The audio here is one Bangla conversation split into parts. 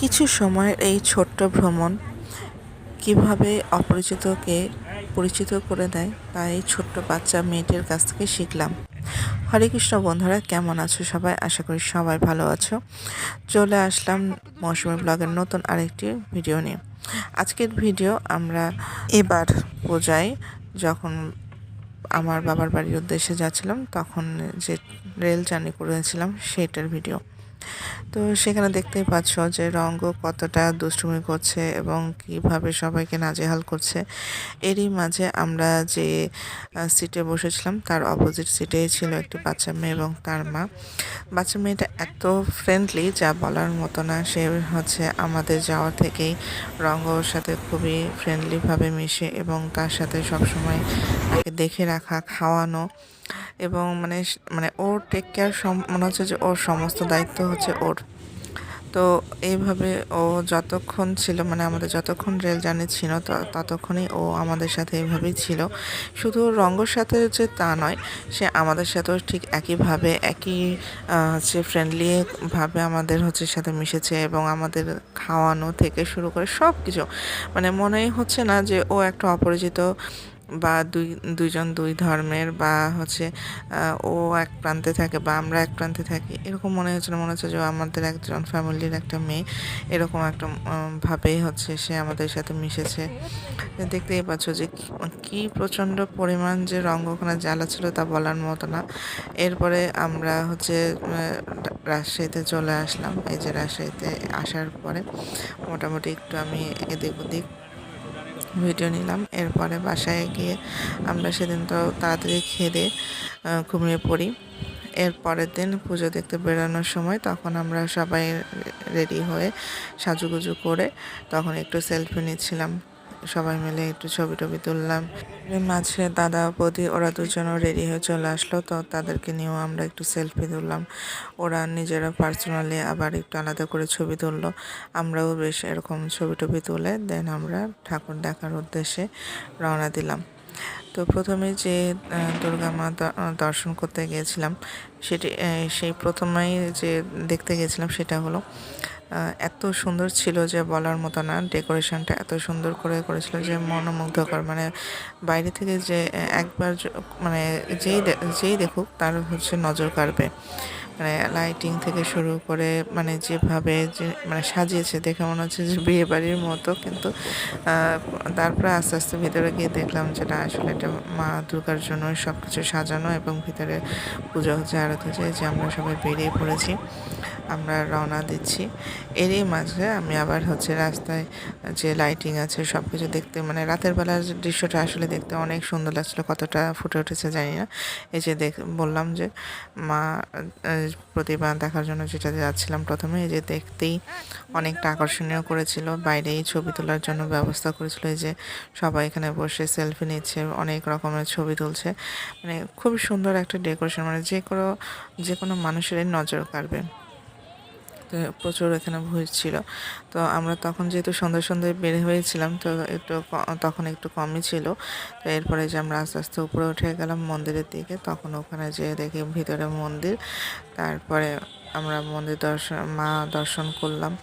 কিছু সময়ের এই ছোট্ট ভ্রমণ কীভাবে অপরিচিতকে পরিচিত করে দেয় তা এই ছোট্ট বাচ্চা মেয়েটির কাছ থেকে শিখলাম। হরে কৃষ্ণ বন্ধুরা, কেমন আছো সবাই? আশা করি সবাই ভালো আছো। চলে আসলাম মৌসুমী ব্লগের নতুন আরেকটি ভিডিও নিয়ে। আজকের ভিডিও আমরা এবার পূজায় যখন আমার বাবার বাড়ির উদ্দেশ্যে যাচ্ছিলাম, তখন যে রেল জার্নি করেছিলাম, সেটার ভিডিও। তো সেখানে দেখতেই পাচ্ছ যে রঙ্গ কতটা দুষ্টুমি করছে এবং কীভাবে সবাইকে নাজেহাল করছে। এরই মাঝে আমরা যে সিটে বসেছিলাম, তার অপোজিট সিটেই ছিল একটি বাচ্চা মেয়ে এবং তার মা। বাচ্চা মেয়েটা এত ফ্রেন্ডলি যা বলার মতো না, সে হচ্ছে আমাদের যাওয়া থেকেই রঙ্গর সাথে খুবই ফ্রেন্ডলিভাবে মিশে এবং তার সাথে সবসময় তাকে দেখে রাখা, খাওয়ানো এবং মানে মানে ওর টেক কেয়ার মনে হচ্ছে যে ওর সমস্ত দায়িত্ব হচ্ছে ওর তো এইভাবে ও যতক্ষণ ছিল মানে আমাদের যতক্ষণ রেল জার্নি ছিল ততক্ষণই ও আমাদের সাথে এইভাবেই ছিল। শুধু রঙ্গর সাথে যে তা নয়, সে আমাদের সাথেও ঠিক একইভাবে, একই হচ্ছে ফ্রেন্ডলিভাবে আমাদের হচ্ছে সাথে মিশেছে এবং আমাদের খাওয়ানো থেকে শুরু করে সব কিছু মানে মনেই হচ্ছে না যে ও একটা অপরিচিত বা দুই, দুইজন দুই ধর্মের বা হচ্ছে ও এক প্রান্তে থাকে বা আমরা এক প্রান্তে থাকি, এরকম মনে হচ্ছে মনে হচ্ছে যে আমাদের একজন ফ্যামিলির একটা মেয়ে, এরকম একটা ভাবেই হচ্ছে সে আমাদের সাথে মিশেছে। দেখতেই পাচ্ছ যে কি প্রচণ্ড পরিমাণ যে রঙ ওখানে জ্বালা ছিল তা বলার মতো না। এরপরে আমরা হচ্ছে রাজশাহীতে চলে আসলাম। এই যে রাজশাহীতে আসার পরে মোটামুটি একটু আমি এদিক ওদিক ভিডিও নিলাম। এরপরে বাসায় গিয়ে আমরা সেদিন তো তাড়াতাড়ি খেয়ে দিয়ে ঘুমিয়ে পড়ি। এর পরের দিন পুজো দেখতে বেরোনোর সময় তখন আমরা সবাই রেডি হয়ে সাজুগুজু করে তখন একটু সেলফি নিচ্ছিলাম। সবাই মিলে একটু ছবি টবি তুললাম মাঝে দাদা, বৌদি ওরা দুজনও রেডি হয়ে চলে আসলো। তো তাদেরকে নিয়েও আমরা একটু সেলফি তুললাম। ওরা নিজেরা পার্সোনালি আবার একটু আলাদা করে ছবি তুললো। আমরাও বেশ এরকম ছবি টবি তুলে দেন আমরা ঠাকুর দেখার উদ্দেশ্যে রওনা দিলাম। তো প্রথমে যে দুর্গা মা দর্শন করতে গিয়েছিলাম, সেটি সেই প্রথমেই যে দেখতে গেছিলাম সেটা হলো এত সুন্দর ছিল যে বলার মতো না, ডেকোরেশনটা এত সুন্দর করে করেছিল যে মনোমুগ্ধকর। মানে বাইরে থেকে যে একবার মানে যেই যেই দেখুক তার হচ্ছে নজর কাড়বে। মানে লাইটিং থেকে শুরু করে মানে যেভাবে যে মানে সাজিয়েছে দেখে মনে হচ্ছে যে বিয়ে বাড়ির মতো। কিন্তু তারপরে আস্তে আস্তে ভিতরে গিয়ে দেখলাম যেটা আসলে এটা মা দুর্গার জন্য সব কিছু সাজানো এবং ভিতরে পুজো হচ্ছে, আরত হচ্ছে যে আমরা সবাই বেরিয়ে পড়েছি। আমরা রওনা দিচ্ছি। এরই মাঝে আমি আবার হচ্ছে রাস্তায় যে লাইটিং আছে সব কিছু দেখতে মানে রাতের বেলার দৃশ্যটা আসলে দেখতে অনেক সুন্দর লাগছিল, কতটা ফুটে উঠেছে জানি না। এই যে দেখ, বললাম যে মা প্রতিভা দেখার জন্য যেটা যাচ্ছিলাম প্রথমে, এই যে দেখতেই অনেকটা আকর্ষণীয় করেছিল। বাইরেই ছবি তোলার জন্য ব্যবস্থা করেছিল, এই যে সবাই এখানে বসে সেলফি নিচ্ছে, অনেক রকমের ছবি তুলছে। মানে খুবই সুন্দর একটা ডেকোরেশন মানে যে কোনো যে কোনো মানুষেরই নজর কাড়বে। প্রচুর এখানে ভিড় ছিল। তো আমরা তখন যেহেতু সন্ধ্যে সন্ধ্যায় বের হয়েছিলাম, তো একটু তখন একটু কমই ছিল। তো এরপরে যে আমরা আস্তে আস্তে উপরে উঠে গেলাম মন্দিরের দিকে, তখন ওখানে যেয়ে দেখি ভিতরে মন্দির। তারপরে আমরা মন্দির দর্শন মা দর্শন করলাম।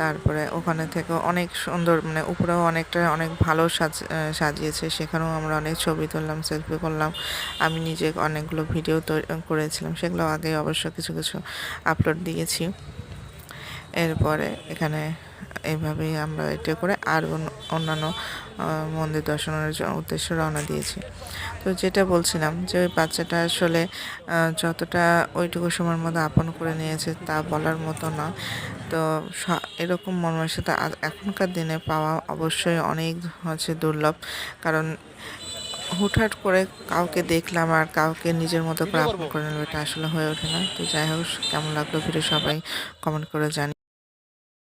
তারপরে ওখানে থেকে অনেক সুন্দর মানে উপরেও অনেকটা, অনেক ভালো সাজ সাজিয়েছে। সেখানেও আমরা অনেক ছবি তুললাম, সেলফি করলাম। আমি নিজে অনেকগুলো ভিডিও তৈরি করেছিলাম। সেগুলো আগে অবশ্য কিছু কিছু আপলোড দিয়েছি। এরপরে এখানে এইভাবেই আমরা এটা করে আর অন্যান্য মন্দির দর্শনের উদ্দেশ্যে রওনা দিয়েছি। তো যেটা বলছিলাম যে ওই বাচ্চাটা আসলে যতটা ওইটুকু সময়ের মধ্যে আপন করে নিয়েছে তা বলার মতো না। তো এরকম মনমানসিকতা এখনকার দিনে পাওয়া অবশ্যই অনেক হচ্ছে দুর্লভ। কারণ হুটহাট করে কাউকে দেখলাম আর কাউকে নিজের মতো করে আপন করে নেব এটা আসলে হয়ে ওঠে না। তো যাই হোক, কেমন লাগল ভিডিও সবাই কমেন্ট করে জানি